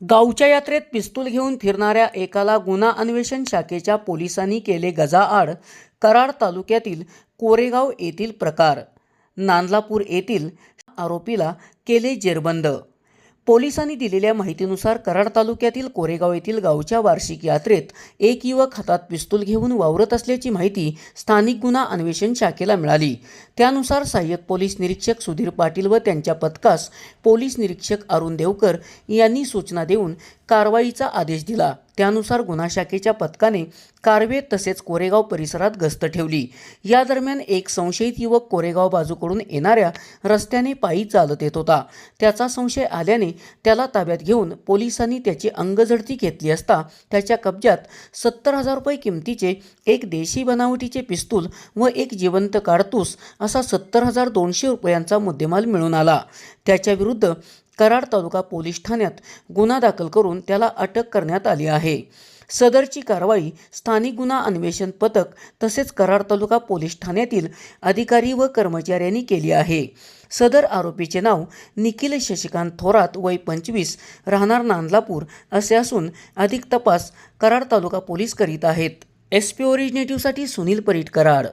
गावच्या यात्रेत पिस्तूल घेऊन फिरणाऱ्या एकाला गुन्हा अन्वेषण शाखेच्या पोलिसांनी केले गजाआड कराड तालुक्यातील कोरेगाव येथील प्रकार. नांदलापूर येथील आरोपीला केले जेरबंद. पोलिसांनी दिलेल्या माहितीनुसार कराड तालुक्यातील कोरेगाव येथील गावच्या वार्षिक यात्रेत एक युवक हातात पिस्तूल घेऊन वावरत असल्याची माहिती स्थानिक गुन्हा अन्वेषण शाखेला मिळाली. त्यानुसार सहाय्यक पोलीस निरीक्षक सुधीर पाटील व त्यांच्या पथकास पोलीस निरीक्षक अरुण देवकर यांनी सूचना देऊन कारवाईचा आदेश दिला. त्यानुसार गुन्हा शाखेच्या पथकाने कारवे तसेच कोरेगाव परिसरात गस्त ठेवली. या दरम्यान एक संशयित युवक कोरेगाव बाजूकडून येणाऱ्या रस्त्याने पायी चालत येत होता. त्याचा संशय आल्याने त्याला ताब्यात घेऊन पोलिसांनी त्याची अंगझडती घेतली असता त्याच्या कब्जात सत्तर हजार रुपये किमतीचे एक देशी बनावटीचे पिस्तूल व एक जिवंत काढतूस असा सत्तर हजार दोनशे रुपयांचा मुद्देमाल मिळून आला. त्याच्याविरुद्ध कराड तालुका पोलीस ठाण्यात गुन्हा दाखल करून त्याला अटक करण्यात आली आहे. सदरची कारवाई स्थानिक गुन्हा अन्वेषण पथक तसेच कराड तालुका पोलीस ठाण्यातील अधिकारी व कर्मचाऱ्यांनी केली आहे. सदर आरोपीचे नाव निखिल शशिकांत थोरात वय पंचवीस राहणार नांदलापूर असे असून अधिक तपास कराड तालुका पोलीस करीत आहेत. एस पी ओरिजिनेटिव्हसाठी सुनील परीट कराड.